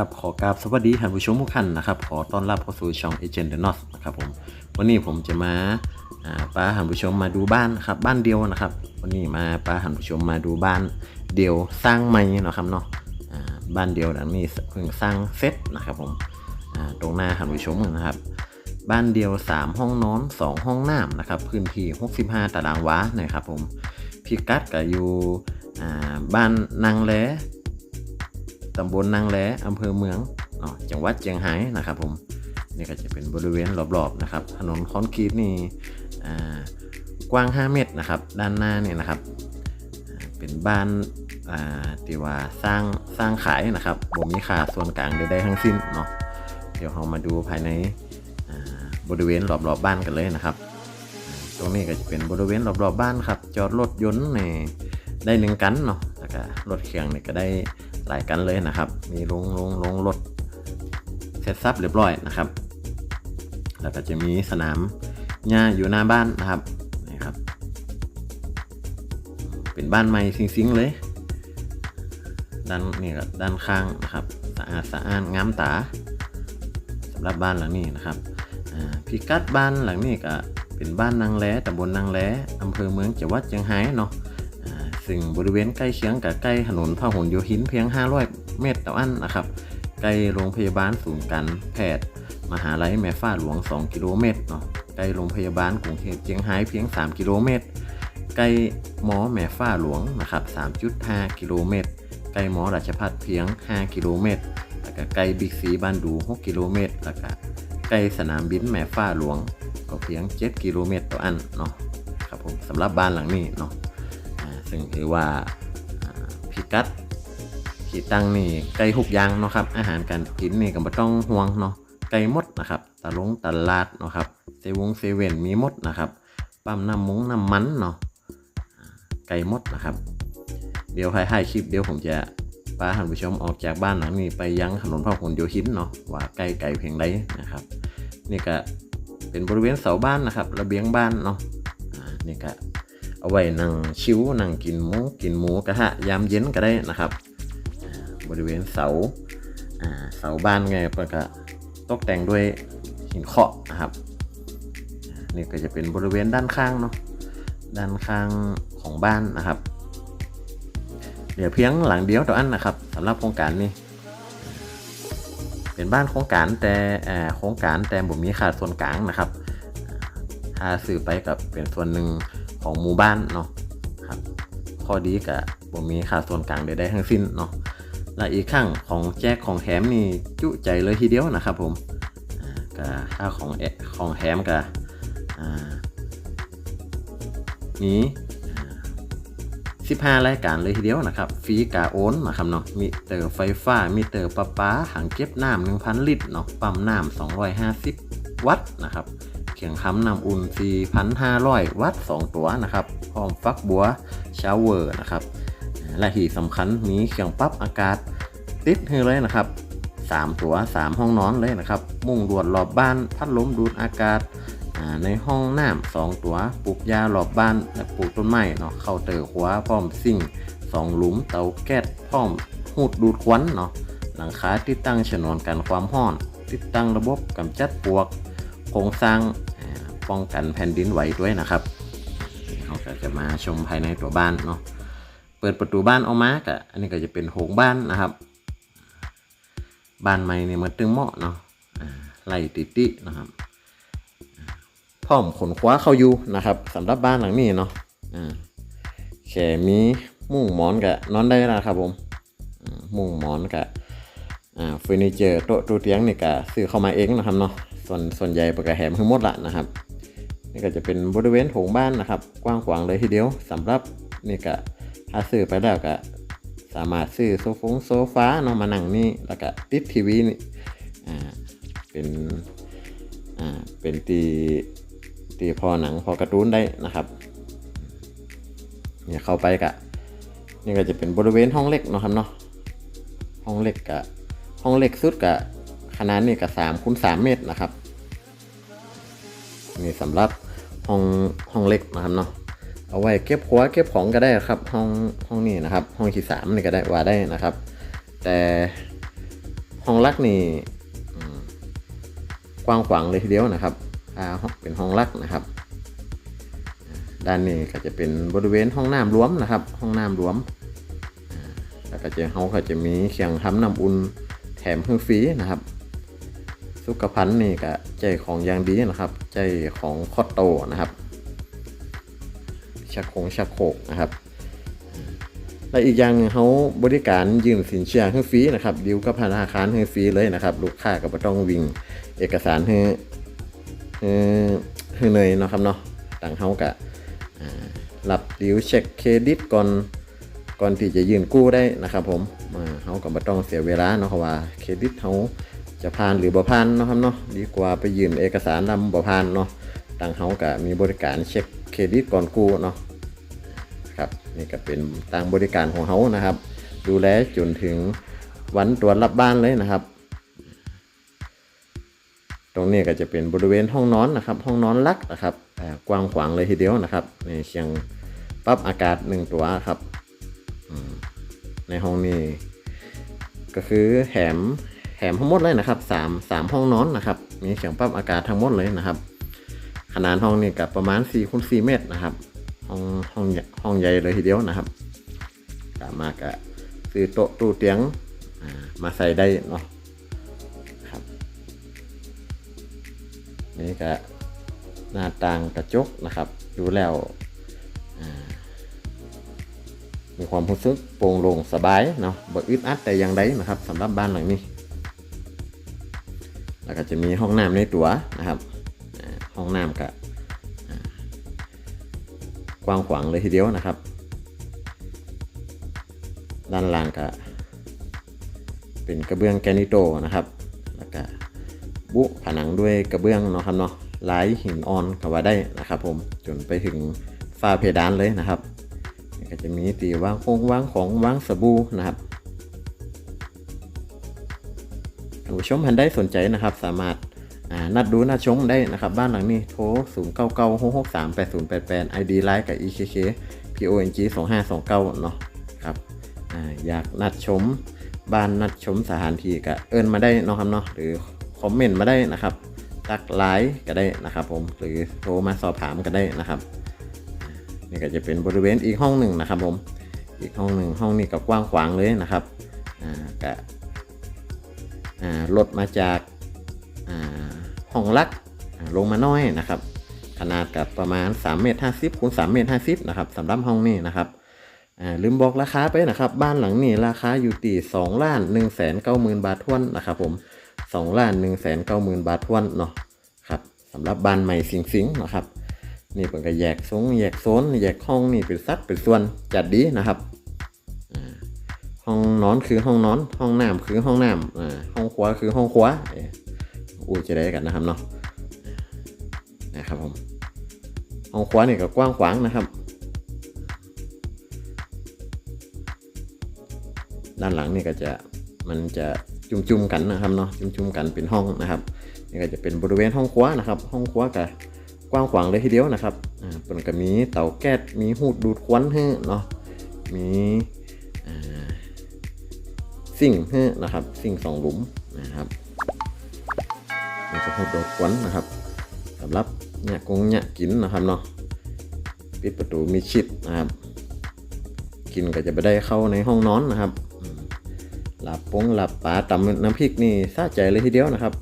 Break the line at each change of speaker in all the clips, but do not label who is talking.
ครับขอกราบสวัสดีท่านผู้ชมทุกท่านนะครับขอต้อนรับเข้าสู่ช่อง Agent the n o t นะครับผมวันนี้ผมจะมาอ่าพาท่านผู้ชมมาดูบ้านครับบ้านเดียวนะครับ วันนี้มาพาท่านผู้ชมมาดูบ้านเดียวสร้างใหม่เนาะครับเนาะบ้านเดียวหลังนี้เพิ่งสร้างเสร็จนะครับผมตรงหน้าท่านผู้ชมนะครับบ้านเดียว 3 ห้องนอน 2 ห้องน้ำนะครับพื้นที่ 65 ตารางวานะครับผมพิกัดก็อยู่บ้านนางแล ตำบลนางแลอำเภอเมืองเนาะจังหวัดเชียงรายนะครับผมนี่ก็จะเป็นบริเวณรอบๆนะครับ ถนนคอนกรีตนี่กว้าง 5 เมตรนะครับ ด้านหน้าเนี่ยนะครับ เป็นบ้านอ่าที่ว่าสร้างสร้างขายนะครับบ่มีค่าส่วนกลางใดๆทั้งสิ้นเนาะเดี๋ยวเรามาดูภายในบริเวณรอบๆบบ้านกันเลยนะครับ ตรงนี้ก็จะเป็นบริเวณรอบๆบ้านครับ จอดรถยนต์ในได้หนึ่งกันเนาะแล้วก็รถเคียงเนี่ยก็ได้ หลายกันเลยนะครับ มีลงลงลงรถเสร็จสับเรียบร้อยนะครับ แล้วก็จะมีสนามหญ้าอยู่หน้าบ้านนะครับนี่ครับ เป็นบ้านใหม่ซิงๆเลยด้านนี่ก็ด้านข้างนะครับสะอาดสะอ้านงามตาสำหรับบ้านหลังนี้นะครับพิกัดบ้านหลังนี้ก็เป็นบ้านนางแล้ตำบลนางแล้อำเภอเมืองจังหวัดเชียงรายเนาะ ซึ่งบริเวณใกล้เคียงกับใกล้ถนนพหลโยธินเพียง 500 เมตรต่ออันนะครับ ใกล้โรงพยาบาลศูนย์การแพทย์ มหาลัยแม่ฟ้าหลวง 2 กิโลเมตรเนาะ ใกล้โรงพยาบาลกรุงเทพเชียงรายเพียง 3 กิโลเมตร ใกล้หมอแม่ฟ้าหลวงนะครับ 3.5 กิโลเมตร ใกล้หมอราชพัฒเพียง 5 กิโลเมตร แล้วก็ใกล้บิ๊กซีบ้านดู 6 กิโลเมตร แล้วก็ใกล้สนามบินแม่ฟ้าหลวง ก็เพียง 7 กิโลเมตรต่ออันเนาะครับผมสำหรับบ้านหลังนี้เนาะ ซึ่งถือว่าอ่าพิกัดขีตั้งนี่ไก่หุกยางเนาะครับ อาหารการกินนี่ก็บ่ต้องห่วงเนาะไก่มดนะครับตะลงตลาดเนาะครับเซวงเซเว่นมีมดนะครับปั๊มน้ำมงน้ำมันเนาะไก่มดนะครับ เดี๋ยวท้ายๆคลิปเดี๋ยวผมจะพาท่านผู้ชมออกจากบ้านหลังนี้ไปยังถนนพหลโยธินเนาะว่าไกลไก่เพียงใดนะครับ นี่ก็เป็นบริเวณเสาบ้านนะครับ ระเบียงบ้านเนาะนี่ก็ เอาไว้นั่งชิวนั่งกินหมูกินหมูกระทะยามเย็นก็ได้นะครับ บริเวณเสาเสาบ้านไงเพื่อก็ตกแต่งด้วยหินเคาะนะครับนี่ก็จะเป็นบริเวณด้านข้างเนาะด้านข้างของบ้านนะครับเดี๋ยวเพียงหลังเดียวต่ออันนะครับสำหรับโครงการนี้เป็นบ้านโครงการแต่โครงการแต่ผมมีขาดส่วนกลางนะครับถ้าซื้อไปกับเป็นส่วนหนึ่ง ของหมู่บ้านเนาะครับข้อดีกับผมมีค่าส่วนกลางใดๆทั้งสิ้นเนาะและอีกข้างของแจกของแถมนี่จุใจเลยทีเดียวนะครับผมอ่าก็ค่าของแอของแถมกับอ่ามีอ่า15 รายการเลยทีเดียวนะครับฟรีกาโอนนะครับเนาะมีเตอร์ไฟฟ้า มีเตอร์ประปาถังเก็บน้ำ1,000 ลิตรเนาะปั๊มน้ำ250 วัตต์นะครับ เขียงคำนำอุ่น 4,500 วัตต์ 2 ตัวนะครับพร้อมฟักบัวชาวเวอร์นะครับ และที่สำคัญมีเครื่องปรับอากาศติดให้เลยนะครับ 3 ตัว 3 ห้องนอนเลยนะครับ มุ้งลวดรอบบ้าน พัดลมดูดอากาศในห้องน้ำสองตัวปลูกยารอบบ้านและปลูกต้นไม้เนาะเข้าเตอร์หัวพร้อมซิ่งสองหลุมเตาแก๊สพร้อมหูดดูดควันเนาะหลังคาติดตั้งฉนวนกันความร้อน ติดตั้งระบบกำจัดปลวก ครงสร้างป้องกันแผ่นดินไหวด้วยนะครับเราก็จะมาชมภายในตัวบ้านเนาะเปิดประตูบ้านออกมาก็อันนี้ก็จะเป็นโถงบ้านนะครับ บ้านใหม่เนี่ยมันตึงเหมาะเนาะอ่าไล่ติตินะครับอ่าพร้อมขนคว้าเข้าอยู่นะครับสำหรับบ้านหลังนี้เนาะแค่มีมุ้งหมอนกับนอนได้แล้วครับผมมุ้งหมอนกับอ่เฟอร์นิเจอร์โต๊ะตู้เตียงนี่ก็ซื้อเข้ามาเองนะครับเนาะ ส่วนส่วนใหญ่ปกแหมทั้งหมดละนะครับนี่ก็จะเป็นบริเวณโถงบ้านนะครับ กว้างขวางเลยทีเดียวสำหรับนี่ก็ถ้าซื้อไปแล้วก็สามารถซื้อโซฟงโซฟาเนาะมานั่งนี่แล้วก็ติดทีวีนี่อ่าเป็นอ่าเป็นตีตีพอหนังพอการ์ตูนได้นะครับเนี่ยเข้าไปกะนี่ก็จะเป็นบริเวณห้องเล็กเนาะครับเนาะห้องเล็กกะห้องเล็กสุดกะ ขนาดนี่กะสามคูณสามเมตรนะครับนี่สำหรับห้องห้องเล็กนะครับเนาะเอาไว้เก็บหัวเก็บของก็ได้ครับ ห้องห้องนี้นะครับ ห้องที่สามนี่ก็ได้ว่าได้นะครับ แต่ห้องลักนี่กว้างขวางเลยทีเดียวนะครับอ่าเป็นห้องลักนะครับ ด้านนี้ก็จะเป็นบริเวณห้องน้ำรวมนะครับ ห้องน้ำรวมแล้วก็จะเขาก็จะมีเคียงทำน้ำอุ่นแถมเครื่องฟรีนะครับ สุขภัณฑ์นี่ก็ใจของยางดีนะครับ ใจของคอตโตนะครับชักคงชักโคกนะครับ และอีกอย่างเขาบริการยืมสินเชื่อให้ฟรีนะครับดิวกับธนาคารให้ฟรีเลยนะครับ ลูกค้าก็บ่ต้องวิ่งเอกสารให้ให้ให้เหนอยเนาะครับเนาะต่างเขากะรับดิวเช็คเครดิตก่อนก่อนที่จะยื่นกู้ได้นะครับ ผมเขาก็บ่ต้องเสียเวลาเนาะเพราะว่าเครดิตเขา จะผ่านหรือบ่ผ่านเนาะครับเนาะดีกว่าไปยื่นเอกสารนำบ่ผ่านเนาะต่างเขาก็มีบริการเช็คเครดิตก่อนกู้เนาะครับนี่ก็เป็นต่างบริการของเขานะครับ ดูแลจนถึงวันตรวจรับบ้านเลยนะครับ ตรงนี้ก็จะเป็นบริเวณห้องนอนนะครับ ห้องนอนลักนะครับกว้างขวางเลยทีเดียวนะครับในเชียงปรับอากาศหนึ่งตัวครับในห้องนี้ก็คือแถม แถมทั้งหมดเลยนะครับสามสามห้องนอนนะครับมีเสียงปรับอากาศทั้งหมดเลยนะครับ ขนาดห้องนี่กับประมาณ4คูณ4เมตรนะครับห้องห้องใหญ่ห้องใหญ่เลยทีเดียวนะครับสามารถก็ซื้อโต๊ะตู้เตียงมาใส่ได้เนาะครับนี่ก็หน้าต่างกระจกนะครับ ดูแล้วมีความรู้สึกโปร่งโล่งสบายเนาะบ่อึดอัดแต่อย่างใดนะครับสำหรับบ้านหลังนี้ แล้วก็จะมีห้องน้ำในตัวนะครับห้องน้ำกับกว้างขวางเลยทีเดียวนะครับ ด้านล่างก็เป็นกระเบื้องแกนิโตนะครับแล้วก็บุผนังด้วยกระเบื้องเนาะครับเนาะลายหินอ่อนก็ว่าได้นะครับ ผมจนไปถึงฝ้าเพดานเลยนะครับก็จะมีตีวางคงวางของวางสบู่นะครับ ผู้ชมท่านได้สนใจนะครับ สามารถนัดดูนัดชมได้นะครับ บ้านหลังนี้โทร 0 9 9 6 6 3 8 0 8 8 ID ไลน์กับ EKK PONG 2 5 2 9 เนาะครับออยากนัดชมบ้านนัดชมสถานที่ก็เอินมาได้เนาะครับเนาะหรือคอมเมนต์มาได้นะครับตักไลน์ก็ได้นะครับ ผมหรือโทรมาสอบถามก็ได้นะครับนี่ก็จะเป็นบริเวณอีกห้องหนึ่งนะครับ ผมอีกห้องหนึ่งห้องนี้ก็กว้างขวางเลยนะครับอ่าก็อ่า ลดมาจากห้องลักลงมาน้อยนะครับ ขนาดกับประมาณ3เมตร50คูณ3เมตร50นะครับสำหรับห้องนี้นะครับลืมบอกราคาไปนะครับ บ้านหลังนี้ราคาอยู่ที่2ล้าน1แสน9หมื่นบาททวนนะครับผม2ล้าน1แสน9หมื่นบาททวนเนาะครับสำหรับบ้านใหม่สิงสิงนะครับนี่เป็นก็แยกซงแยกโซนแยกห้องนี่เป็นสัดเป็นส่วนจัดดีนะครับ ห้องนอนคือห้องนอน ห้องน้ำคือห้องน้ำอ่าห้องครัวคือห้องครัวอู้จะได้กันนะครับเนาะนะครับผมห้องขวานี่ก็กว้างขวางนะครับ ด้านหลังนี่ก็จะมันจะจุ่มๆกันนะครับเนาะจุ่มๆกันเป็นห้องนะครับนี่ก็จะเป็นบริเวณห้องครัวนะครับ ห้องครัวก็กว้างขวางเลยทีเดียวนะครับอ่าเป็นก็มีเตาแก๊สมีหูดดูดควันให้เนาะมี สิ่งให้นะครับสิ่งสองหลุมนะครับนี่ก็พบดอกควันนะครับสำหรับเนี่ยกงเนี่ยกินนะครับเนาะปิดประตูมีชิดนะครับ กินก็จะไปได้เข้าในห้องนอนนะครับหลับปงหลับปลาตำน้ำพริกนี่ซาใจเลยทีเดียวนะครับ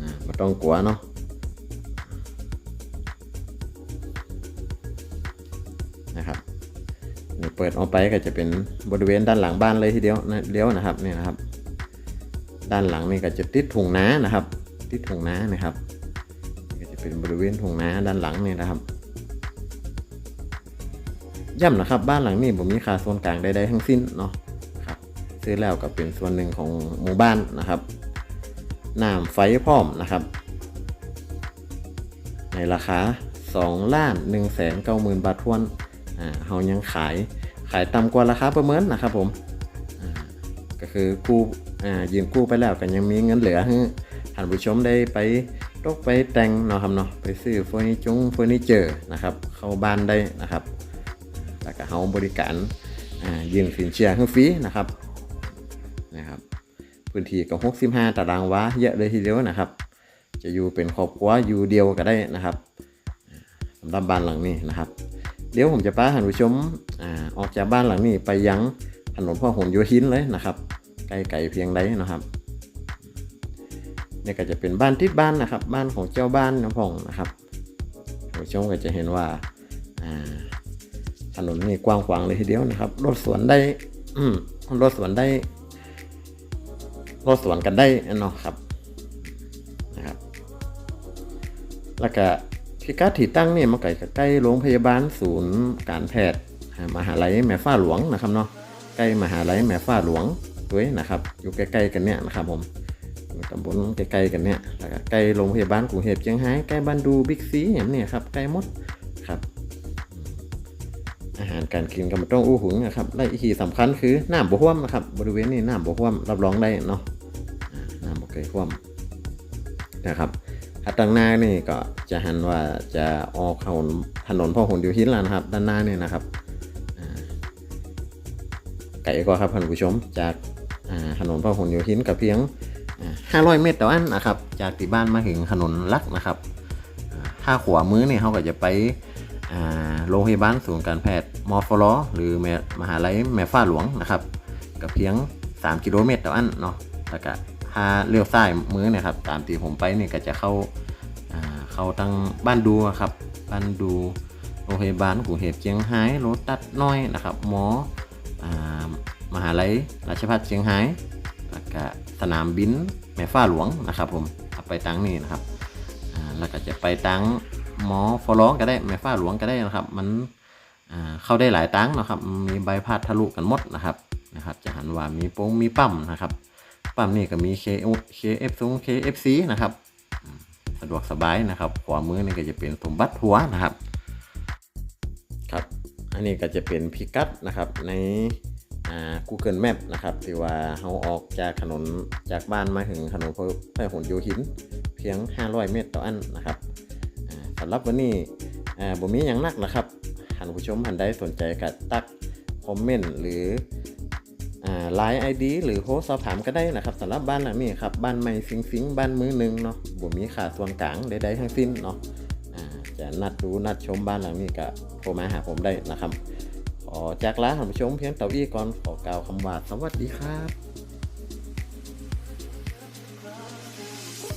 อ่าไม่ต้องกลัวเนาะนะครับ เปิดออกไปก็จะเป็นบริเวณด้านหลังบ้านเลยทีเดียวนะเดียวนะครับนี่นะครับ ด้านหลังนี่ก็จะติดถุงน้านะครับ ติดถุงน้านะครับก็จะเป็นบริเวณถุงน้าด้านหลังนี่นะครับย่ำนะครับบ้านหลังนี้ผมมีค่าส่วนกลางใดๆทั้งสิ้นเนาะครับซื้อแล้วก็เป็นส่วนหนึ่งของหมู่บ้านนะครับน้ำไฟพร้อมนะครับ ในราคา2ล้าน1แสน9หมื่นบาททวน อ่าเฮายังขายขายต่ำกว่าราคาประเมินนะครับผมก็คือกู้อ่ายืมกู้ไปแล้วก็ยังมีเงินเหลือให้ท่านผู้ชมได้ไปตกไปแต่งเนาะครับเนาะไปซื้อเฟอร์นิจงเฟอร์นิเจอร์นะครับเข้าบ้านได้นะครับแล้วก็เฮาบริการอ่ายืนสินเชื่อให้ฟรีนะครับนะครับพื้นที่ก็65ตารางวาเยอะเลยทีเดียวนะครับ จะอยู่เป็นครอบครัวอยู่เดียวก็ได้นะครับสำหรับบ้านหลังนี้นะครับ เดี๋ยวผมจะพาท่านผู้ชมอ่าออกจากบ้านหลังนี้ไปยังถนนพ่อหลโยธินเลยนะครับไกลไกลเพียงใดนะครับนี่ก็จะเป็นบ้านที่บ้านนะครับ บ้านของเจ้าบ้านน้ำพองนะครับท่านผู้ชมก็จะเห็นว่าถนนนี่กว้างขวางเลยทีเดียวนะครับรถสวนได้อรถสวนได้รถสวนกันได้เนาะครับนะครับ แล้วก็ พิกัดที่ตั้งเนี่ยมาไก่กับใกล้โรงพยาบาลศูนย์การแพทย์มหาลัยแม่ฟ้าหลวงนะครับเนาะใกล้มหาลัยแม่ฟ้าหลวงด้วยนะครับ อยู่ใกล้ๆกันเนี่ยนะครับผมตำบลใกล้ๆกันเนี่ยแล้วก็ใกล้โรงพยาบาลกรุงเทพเชียงรายใกล้บ้านดูบิ๊กซีอย่างเนี่ยครับใกล้มดครับอาหารการกินก็ไมันต้องอู้หุงนะครับและอีกที่สำคัญคือน้ำบ่ท่วมนะครับบริเวณนี้น้ำบ่ท่วมรับรองได้เนาะน้ำบ่เคยท่วมนะครับ ถ้าตั้งหน้านี่ก็จะหันว่าจะออกเข้าถนนพ่อหนโยธินแล้วนะครับ ด้านหน้าเนี่ยนะครับอ่าไก่ก็ครับท่านผู้ชมจากถนนพ่อหนโยธินกับเพียง 500 เมตรต่ออันนะครับ จากที่บ้านมาถึงถนนลักนะครับ ถ้าขวามือเนี่ยเขาก็จะไปโรงพยาบาลศูนย์การแพทย์มอฟลอหรือแม่มหาลัยแม่ฟ้าหลวงนะครับ กับเพียง 3 กิโลเมตรต่ออันเนาะแล้วก็ ถ้าเลี้ยวซ้ายมือเนี่ยครับตามที่ผมไปเนี่ยก็จะเข้าเข้าทางบ้านดูอะครับบ้านดูโรงพยาบาลกรุงเทพเชียงรายโรตัดน้อยนะครับหมออมหาลัยราชภัฏเชียงรายแล้วก็สนามบินแม่ฟ้าหลวงนะครับผมไปตังนี่นะครับแล้วก็จะไปตังหมอฟอร้องก็ได้แม่ฟ้าหลวงก็ได้นะครับ มันเข้าได้หลายตังนะครับ มีใบพัดทะลุกันหมดนะครับนะครับ จะหันว่ามีโป้งมีปั๊มนะครับ ปั๊มนี่ก็มี KF KF ซง KFC นะครับ สะดวกสบายนะครับ ขวามือนี่ก็จะเป็นสมบัติหัวนะครับ ครับ อันนี้ก็จะเป็นพิกัดนะครับในอ่า Google Map นะครับที่ว่าเราออกจากถนนจากบ้านมาถึงถนนพหลโยธิน เพียง 500 เมตรต่ออันนะครับสำหรับวันนี้บ่มีอย่างนักนะครับท่านผู้ชมท่านใดสนใจก็ตักคอมเมนต์หรือ ไลน์ไอดีหรือโทรสอบถามก็ได้นะครับสำหรับบ้านหลังนี้ครับบ้านใหม่ซิงซิงบ้านมือหนึ่งเนาะบ่มีขาส่วนกลางใดๆทั้งสิ้นเนาะจะนัดดูนัดชมบ้านหลังนี้ก็โทรมาหาผมได้นะครับขอจากลาท่านผู้ชมเพียงเต่าอี้ก่อนขอกล่าวคำว่าสวัสดีครับ